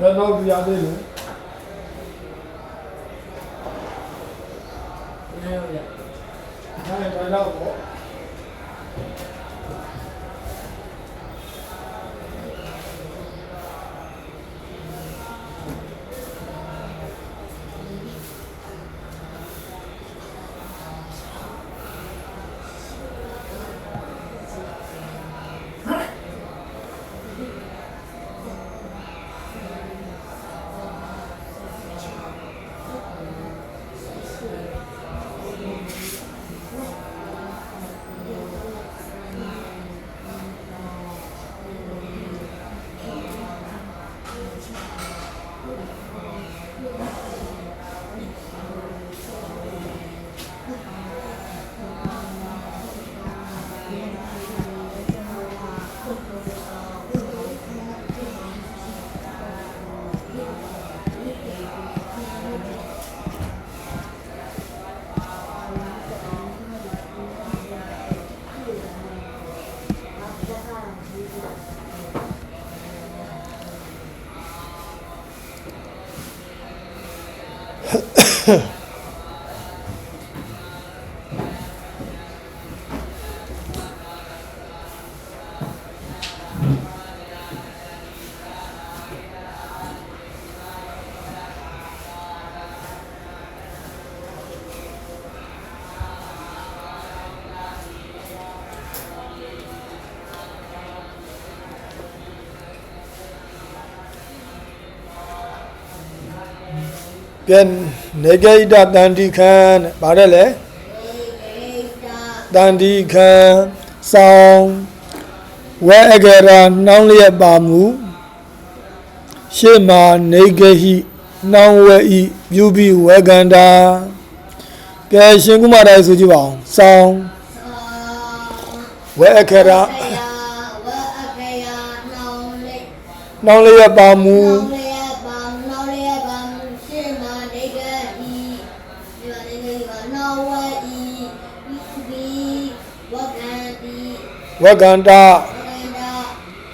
Well, now we are there. Then နေဂိတတန်တိခံတဲ့ဗါတယ်လေတန်တိခံဆောင်ဝဲအဂရာနှောင်းလျက်ပါမူရှေမာနေဂဟိနှောင်းဝဲဤပြုပြီးဝဲကန္တာကဲရှင်ကုမာတိုင်းဆိုကြည့်ပါအောင်ဆောင်ဝဲအဂရာနှောင်းလျက်ပါမူနှောင်းလျက်ပါမူ ဝက္ကန္တ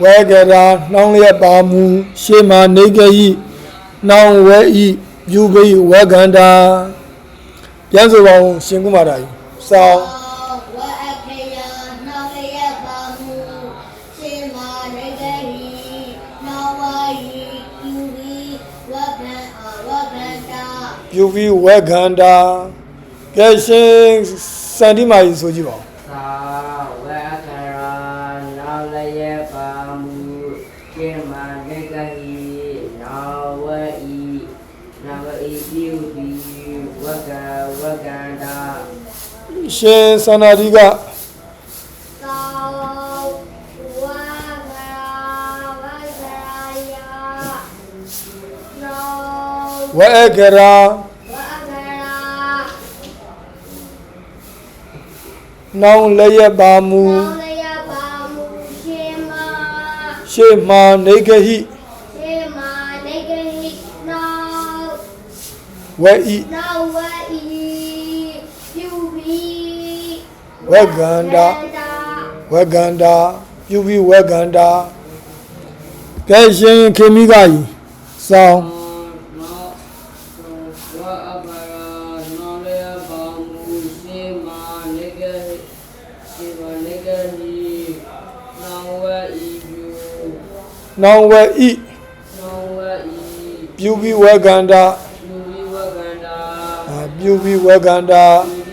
ဝဲကြရာနှောင်းလျက်ပါမူရှေမာနေကြဤနှောင်းဝဲဤယူပိဝက္ကန္တာပြန်ဆိုပါဦးရှင်ကုမာရာကြီးစောင်းယူဝီဝက္ခန္တာပြရှင်စန္ဒီမာကြီးဆိုကြည့်ပါဦးသာ ရှင်စန္နာဒီကသောဝါဂရာဝါဂရာယနောဝဲကရာဝါဂရာနှောင်းလျက်ပါမူနောလယပါမူရှင်မာရှေမာနေကဟိရှင်မာနေကဟိနောဝဲဤနောဝဤယူဘီ ဝဲကန္တာဝဲကန္တာပြုပိဝဲကန္တာကဲရှင်ခေမိကကြီးစောင်းနောဝေအကရာနောလယေပါမူစေမာနေကဟိစေမာနေကဟိနောဝေဤပြုနှောင်းဝဲဤနောဝေဤပြုပိဝဲကန္တာပြုပြီးဝကန္တာအာပြုပိဝဲကန္တာပြုပြီးဝကန္တာ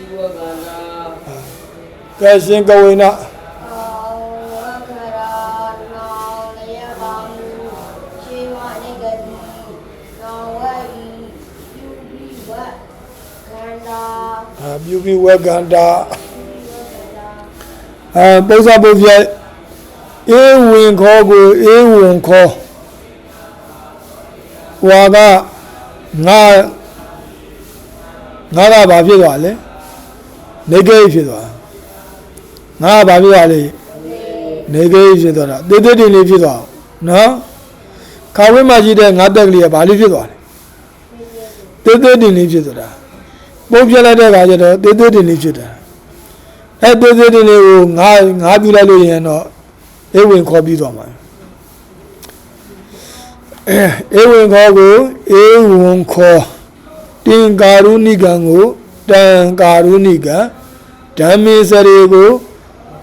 ကဲရှင်ကဝေနသောဝကရာနောလယပါမူရှင်မာနေကဟိနောဝဤယူဘီဝကန္တာအာပြုပိဝဲကန္တာအာပု္ပ္ပပုပ္ပယအေဝင်ခောကိုအေဝင်ခောဝါကငါငါကဘာဖြစ်သွားလဲနေကိဖြစ်သွား ငါကဘာဖြစ်သွားလဲနေကိဖြစ်သွားတာတေးသေးတင်လေးဖြစ်သွားအောင်နော်ခါဝင်းမှာရှိတဲ့ငါတက်ကလေးကဘာလေးဖြစ်သွားလဲတေးသေးတင်လေးဖြစ်သွားတာပုံပြလိုက်တဲ့ခါကျတော့တေးသေးတင်လေးဖြစ်တာအဲတေးသေးတင်လေးကိုငါငါပြလိုက်လို့ရင်တော့အေးဝင်ခေါ်ပြီးသွားမှာအဲအေးဝင်ခေါ်ကိုအေးဝင်ခေါ်တင်ကာရုဏိကံကိုတံကာရုဏိကံဓမ္မေစရေကို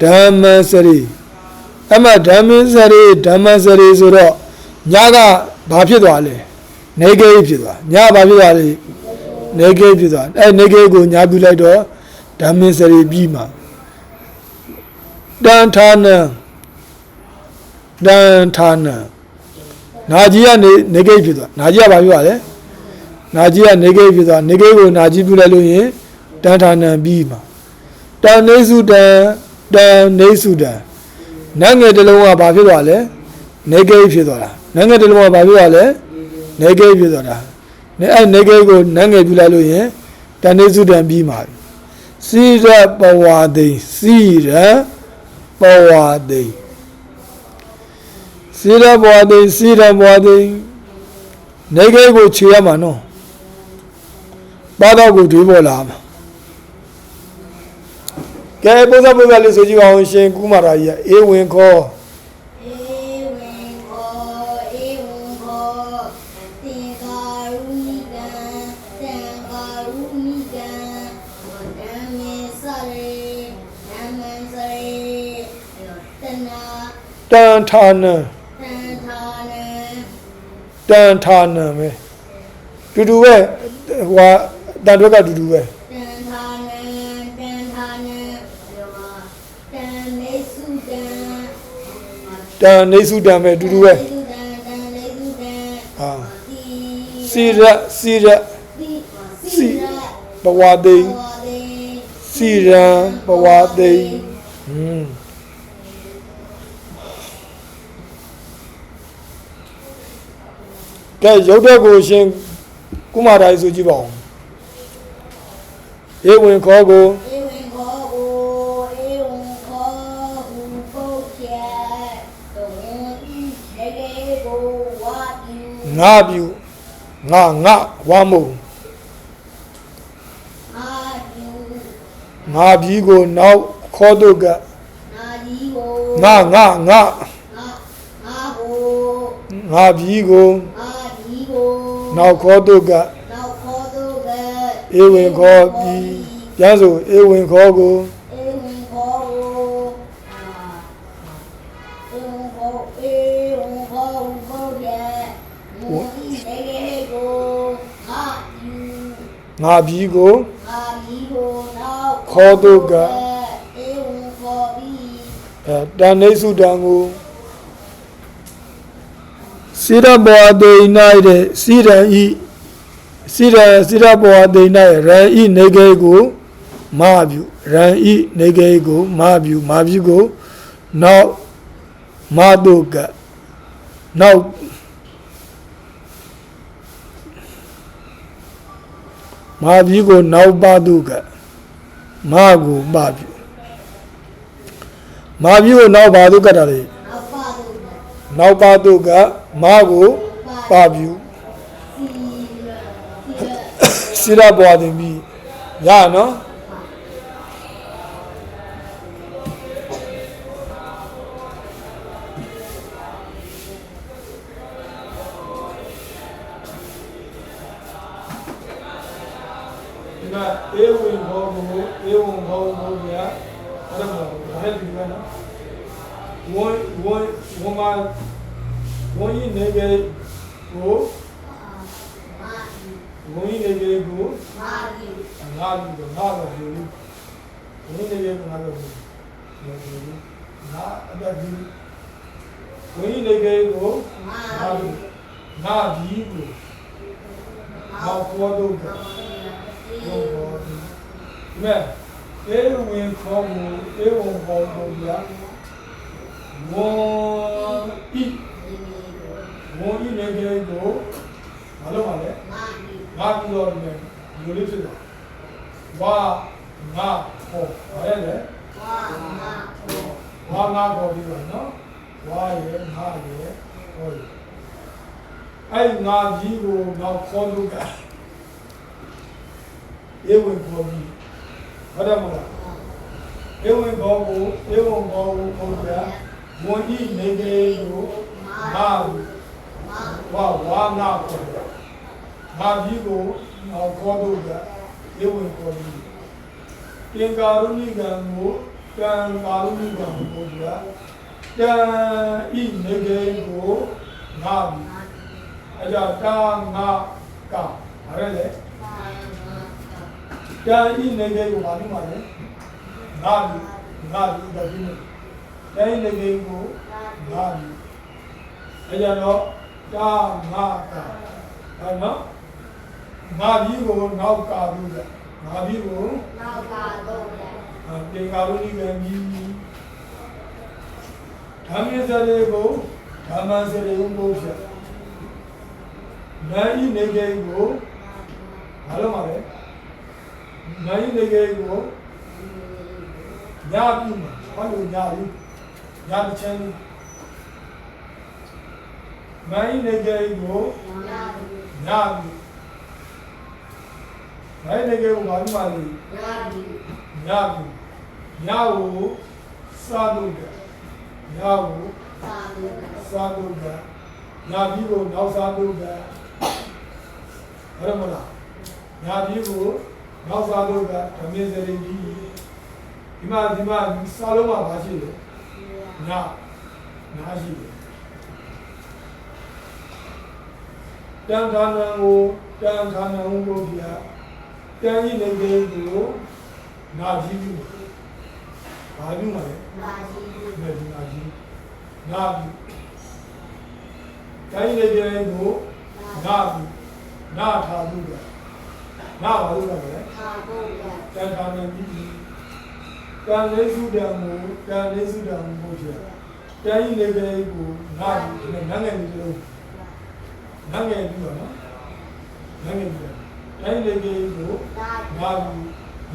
ဓမ္မစရေအမဓမ္မေစရေဓမ္မစရေဆိုတော့ညကဘာဖြစ်သွားလဲနေကေဖြစ်သွားညဘာဖြစ်သွားလဲနေကေဖြစ်သွားအဲနေကေကိုညာပြလိုက်တော့ဓမ္မေစရေပြီးမှာတန်ထာနံတန်ထာနံနာကြီးကနေနေကေဖြစ်သွားနာကြီးကဘာဖြစ်သွားလဲနာကြီးကနေကေဖြစ်သွားနေကေကိုနာကြီးပြလိုက်လို့ရင်တန်ထာနံပြီးမှာတန်နေစုတန် တန်နေစုတန်နတ်ငယ်တစ်လုံးကဘာဖြစ်သွားလဲနေကေဖြစ်သွားတာနတ်ငယ်တစ်လုံးကဘာဖြစ်သွားလဲနေကေဖြစ်သွားတာနေအဲ့နေကေကိုနတ်ငယ်ပြလိုက်လို့ရင်တန်နေစုတန်ပြီးမှာစီရပဝါဒိစီရပဝါဒိစီရပဝါဒိစီရပဝါဒိနေကေကိုခြေရမှာနော်ပါတော့ကိုတွေးပေါ်လာမှာ ကဲပို့စားပို့စားလေးဆိုကြည့်ပါအောင်ရှင်ကုမာရာကြီးကအေဝင်ခေါ်တန်ထာနံတန်ထာနံပဲတူတူပဲဟိုကတန်တွက်ကတူတူပဲ တန်နေစုတန်ပဲအတူတူပဲဟာစီရစီရစီဘဝတိန်စီရဘဝတိန်ဟွန်းကဲရုပ်တဲ့ကိုရှင်ကုမာတိုင်းဆိုကြည့်ပါဦးဧဝံခောကိုဧ ငါပြုငါငါဝါမုံအာပြုငါပြီကိုနောက်ခေါ်တော့ကနာဒီကိုငါငါငါငါငါပြီးကိုအာဒီကိုနောက်ခေါ်တုကနောက်ခေါ်သူကဧဝံခေါ်ပြီးပြန်ဆိုဧဝံခေါ်ကို ငါပြီးကိုအာဒီကိုနောက်ခေါ်သူကအေဝင်ခေါ်ပြီးအဲတန်နေစုတံကိုစိရဘောတေ၌တဲ့စိရန်ဤစိရစိရဘောတေ၌ရန်ဤနေကေကိုမာပြုရန်ဤနေကေကိုမာပြုမာပြုကိုနောက်မာတုကနောက် မာပြုကိုနောက်ပါတုကမာကိုပါပြုမာပြုကိုနောက်ပါတုကတာလေနောက်ပါသူကနောက်ပါတုကမာကိုပါပြုစီစီစိရဘွားတင်ပြီးရနော် ကိုအေဝံဘောကိုပြအဲ့ဒါမှဒါလည်းဒီမှာနော်ဝန်ဝန်ဝန်မဝန်ကြီးနေကြကိုမာဝန်ကြီးနေကြကိုမာဒီငါလူတော့ငါတော့ဒီလူဘယ်နေလဲငါတော့ဒီလူငါအတက်ဒီဝင်းနေကေကိုမာငါလူငါဒီကိုငါပေါ်တော့ကဘောဘောဒီမဲ့ အေဝင်ခေါ်မှုအေဝင်ခေါ်မှုရဝေါ်ဤဝေါ်ဤနေကေကိုဘာလို့မလဲမာဒီငါပြီးတော့ဒီလိုလေးဖြစ်တာဝါငါဟောဘာလဲလဲဝါမာကိုဝါငါဟောပြီးတော့နော်ဝါရဲ့ငါရဲ့ဟောရအဲ့ငါကြီးကိုနောက်ခေါ်လို့ကဧဝံခေါ်ပြီး ဟုတ်တယ်မလားဧဝံခေါ်ကိုဧဝံခေါ်ကိုခေါ်ပြဝန်ဤနေကေကိုငါမာဝါဝါငါခေါ်တယ်ငါကြီးကိုနောက်ခေါ်လို့ကဧဝံခေါ်ပြီးကင်္ကာရုဏိကံကိုကံကာရုဏိကံကိုပြတံဤနေကေကိုငါပြီးအကြတာငါကဘာလဲလဲမာ တံဤနေကေကိုဘာလို့မလဲငါပြီးငါပြီးတတိနဲ့တံဤနေကေကိုငါပြီးအကြတော့တာငါကအဲ့နော်ငါပြီးကိုနောက်ကာပြီးကငါပြီးကိုနောက်ကတော့လေတေကာရုဏိကံကြီးဓမ္မစရေကိုဓမ္မစရေကိုပို့ဖြတ်နိုင်နေကေကိုဘာလို့မလဲ နိုင်နေကေကိုညာပြီမှာဘာလို့ညာပြီညာတစ်ချမ်းနိုင်နေကေကိုနာညာပြီနိုင်နေကေကိုဘာလို့မလဲနာဒီညကိုညကိုစားလို့တယ်ညကိုသာလို့စားလို့တယ်ညပြီးကိုနောက်စားလို့တယ်ဟုတ်မလားညပြီးကို နောက်စားလို့တယ်ဓမင်းစရိကြီးဒီမှာဒီမှာစားလို့မှာမရှိတယ်ညညရှိတယ်တန်ခါနံကိုတန်ခါနံကိုပြတန်ကြီးနေကေကိုနာကြည့်ဘူးဘာလို့မလဲနာဒီမဲ့ဒီနာကြီးနာပြီတိုင်းနေကြရင်ကိုနာပြီနာထားလို့ကနာပါလို့ကလည်းသာကိုလေ တန်ခါနေပြီတန်လေးစုတံကိုတန်လေးစုတံကိုပြတိုင်းနေကြရင်ကိုနာပြီဒီနန်းငယ်ကြီးလုံးနန်းငယ်ပြီးတော့နော်နန်းငယ်ပြီးတိုင်းနေကြရင်ကိုသာနာပြီ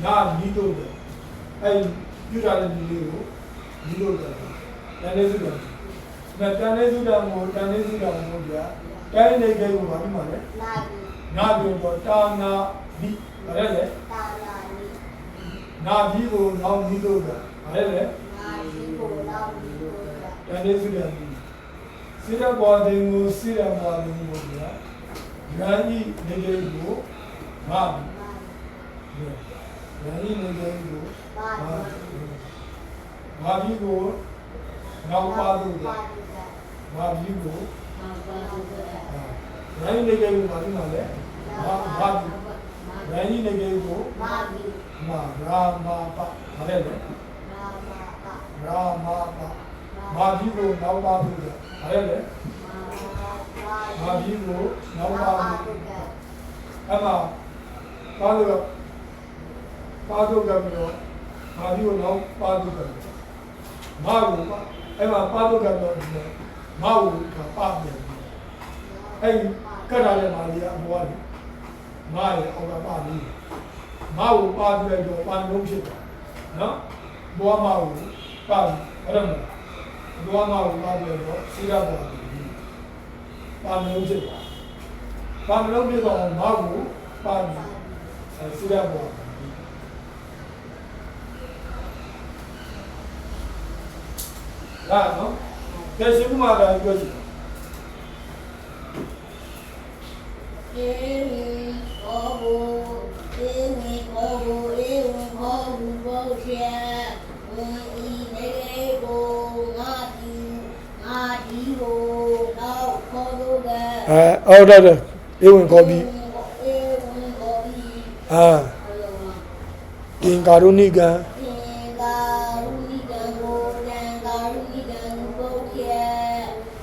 နာပြီးတော့တယ်အဲ့ပြုတာတဲ့ဒီလေးကိုဒီလိုတယ်တန်လေးစုတံမတန်လေးစုတံကိုတန်လေးစုတံကိုပြတိုင်းနေကြရင်ကိုဘာဖြစ်မှာလဲနာဒီနာပြီးတော့တာနာ ဒီဘာလဲလဲသာနာဒီနာပြီးကိုနောက်ပြီးတော့ဘာလဲလဲနာဒီကိုနောက်ဒီကိုလေတန်လေးစုတံဒီစစိရဘွားတင်ကိုစိရဘွားတင်ကိုဗျာရန်ဤနေကေကိုမာပြီရန်ဤနေကေကိုပါမာမာပြီကိုနောက်ပါလို့ဗျာမာပြီကိုရန်ဤနေကေကိုမာပြီမှာလေမာမာပြီရန်ဤနေကေကိုမာဘီမာရာမာပါမလဲလေရာ မာပါရာမာပါမာပြီကိုနောက်ပါလို့ဗျာမလဲလေမာပါမာပြီကိုနောက်ပါပါလို့ကဲအဲ့မှာပါလို့ပါတော့ကပြောမာဒီကိုတော့ပါတော့ကမာကိုပါအဲ့မှာပါတော့ကပြောမာကိုကပါပြန်အဲ့ကရလည်း မာလီအဘွားလေမာရဲ့အောက်ကပါလီမာကိုပါပြလိုက်တော့ပါလုံးဖြစ်တယ်နော်ဘွားမာကိုပါအဲ့ဒါမဘွားမာကိုပါပြလိုက်တော့စိရပါပါလုံးဖြစ်တယ်ပါလုံးဖြစ်တော့မာကိုပါစိရပါလာနော်ကဲရှိခုမှလာပြောချင်အေးဘောဘူအေးဝီဘောဘူအေးဝီဘောဘူဘောချေဝင်ဤနေကိုငါဒီငါဒီကိုတော့ခေါ်လို့က အဲအော်ဒါဒါအေဝင်ခေါ်ပြီးအေးဝင်ခေါ်ပြီးအာအင်ကာရုဏိကံသင်္ကာရုဏိကံကိုတံကာရုဏိကံပုတ်ဖြဲ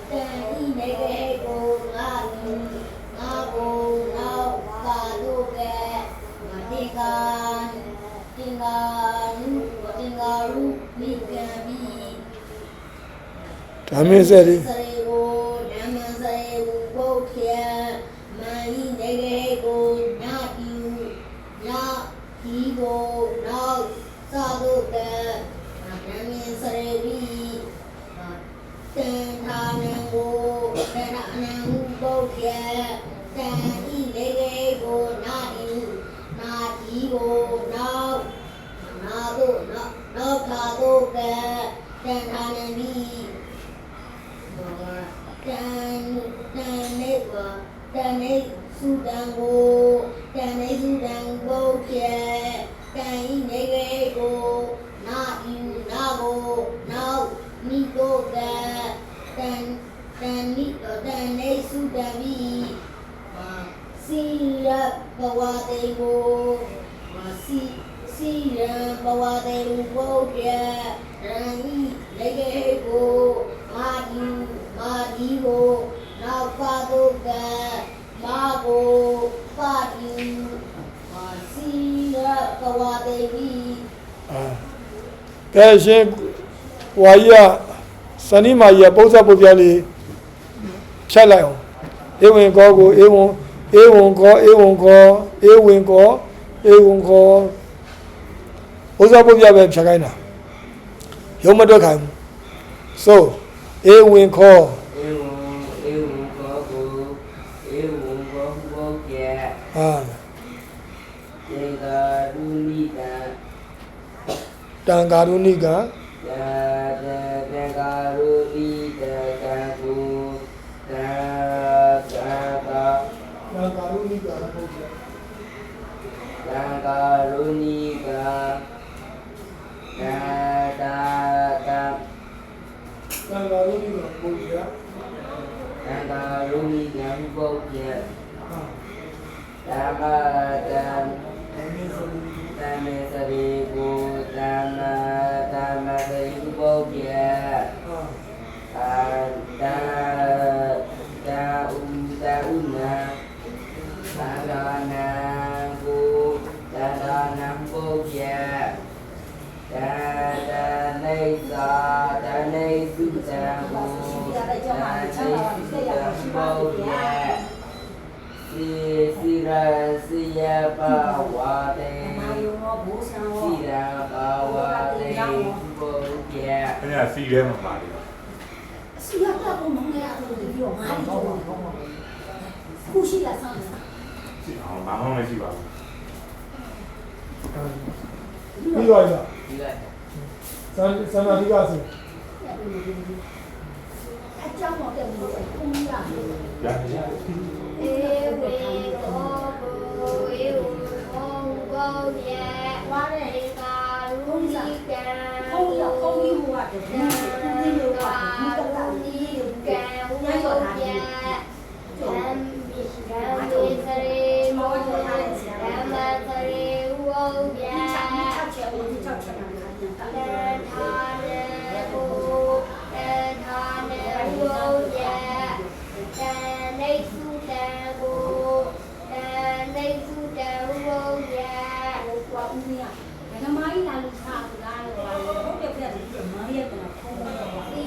တံဤနေကိုငါဒီငါကိုတော့ကာလို့ကမတေကာတင်္ကာရုတင်္ကာရုမိကံပြီး ဓမ္မစရိ စရေကိုဓမ္မစရေကိုပုတ်ဖြဲမန်ဤနေကိုနာတီနာဒီကိုနောက်သာလို့ကဓမ္မစရေပြီးတန်ထာနံကိုတဏအနံပုတ်ဖြဲတန်ဤနေကိုနာတီနာဒီကိုနောက်နာတို့နောက်နောက်ခါတို့ကတန်ထာနံပြီး တန်တန်နေကတန်နေစုတန်ကိုတန်နေစုတန်ကိုကျဲတန်ဤနေကေကိုနာယူနာကိုနောက်မိကိုကတန်တန်နိတန်နေစုတန်ပြီးစီရဘဝတေကိုစီစီရဘ ဝတေကိုကျဲတန်ဤနေကေကိုမာယူမာဒီကိုနောက်ပါတော့ကမာကိုပါယူမာစီရဘဝတေပြီးအာကဲရှင်ဝါကြီးကစဏိမာကြီးကပု္ပ္ပပုပ္ပလေးဖြတ်လိုက်အောင်ဧဝင်ကောကိုဧဝံဧဝံကောဧဝံကောဧဝင်ကောဧဝံကော ပု္ပ္ပပုပ္ပပဲဖြတ်ခိုင်းတာရုံးမတွက်ခိုင်းဘူးဆိုဧဝင်ခောဧဝံဧဝံကောကိုဧဝံကောဘောကေအာတေကာရုဏိတံတံဃာရုဏိကယာတေတေကာရုဏိတကံကုတံတံကာတံဃာရုဏိကပုပ္ပတံကာရုဏိကတံတာတံတံဃာရုဏိက ပုပ္ပတံကာရုဏိကံဘောကေအာတံဃာတံအမင်းဆိုပြီး တမေစရိကိုတမတမရိဘောပြ အာ အတတာဥတာဥနာသာဒနာကိုသာဒနာဘောပြတာတနေသာတနေစုတံကိုတာနေ စိစိယရှိပါဦးဗျာစီစီရစီယပါဝတေစီရပါဝတေဘုရားအဲ့ဒါစီထဲမှာပါတယ် 수학하고 뭔가 하고 이거 많이 좋 아. 고시라 사. 아, 망하면 지 가. 이거 야. 이거 야. 산 산아디가 세. trong một không nhỏ dạ. Yêu không vô nhà Quá đây luôn đi ca Không không yêu được nha Không yêu hòa được nha rồi hả? Em đi ra đi đi vô nhà. Chẳng chẳng chẳng စုတံဝောယကွာဦးကြီးကငမိုင်းလာလို့စားဘူးလားလို့ဟုတ်တယ်ပြတယ်ဒီမရက်ကတော့ခုံးတော့ပါ စီ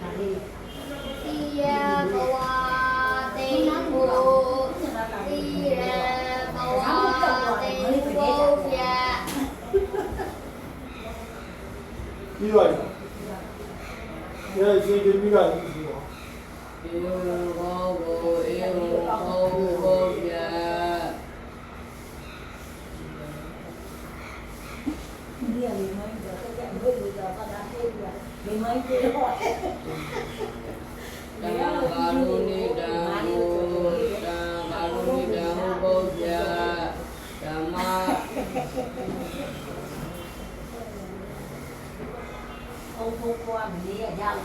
ဒါလေး စီယဘဝတေကို ဆက်လာတာ စီ ဒီ ရဘဝတေကိုပြ ပြီးတော့ရဲရှင်ဒီမိကလည်းပြီးတော့ ဧဝံဘောဘောဧဝံဘောဘောဗျာ ဒီရလေးမိုင်းတော့တက်ဘယ်လိုတော့ပါတာဟဲ့ဒီလေမိုင်းပြေတော့ တံကာရုဏိတံကိုတံကာရုဏိတံဘောဗျာဓမ္မ ဘုံဘုံကွာမလေးရရောက်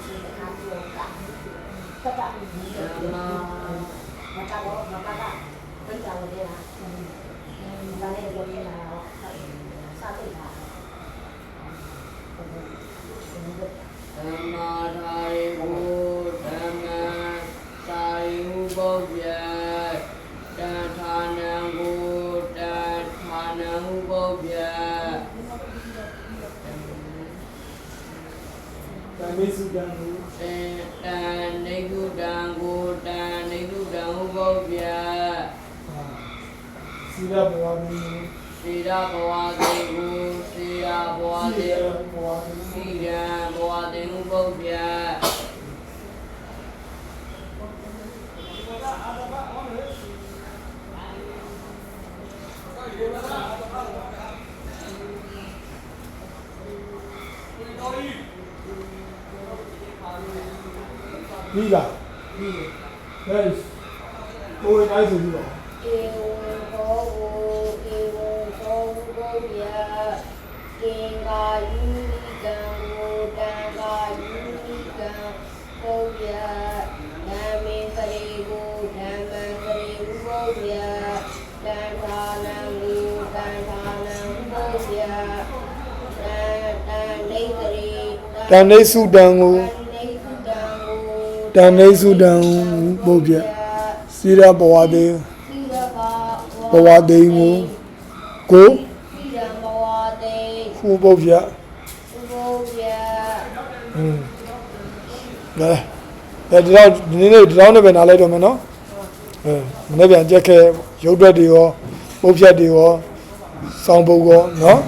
စီတခါပြော တာတတ်တာဒီဓမ္မမကတော့မကတော့တိတ်တော်လေးလားဒါလည်းပြောပြလာတော့စားတိတ်တာဓမ္မာထာရိကိုဓမ္မသာရိဟုဘောဗျာတံဌာနံကိုတံဌာနံဟုဘောဗျာတမေစုတံကိုတံတံနေကုတံကိုတံနေကုတံဟုဘောဗျာစီရဘဝမင်းသေရဘဝတေကိုသေရဘဝစီတေရဘဝမင်းစီရံဘဝတေဟုဘောဗျာပြီးက ပြီးဟဲ့ကိုယ်တိုင်းဆိုပြီးတော့ เอวะโกโกเอวะโกโกยะเกงกายุนิกังโกตังกายุนิกังโกยะธัมมิสริโกธัมมังสริโกยะตันทานังโกตันทานังโกยะตันตันนิสริ တန်နေစုတံကို ตันนิสุตังโก တန်နေစုတံပုတ်ပြစီရဘဝတေစီရပါဘဝတေကိုကိုစီရဘဝတေဖူပုတ်ပြဘုရားอืมဒါဒါဒီတော့ဒီနေ့ဒီတော့နဲ့ပဲနားလိုက်တော့မယ်နော်အဲမနေ့ပြန်ကြက်ခဲရုပ်တွက်တွေရောပုတ်ဖြတ်တွေရောစောင်းပုတ်ရောနော်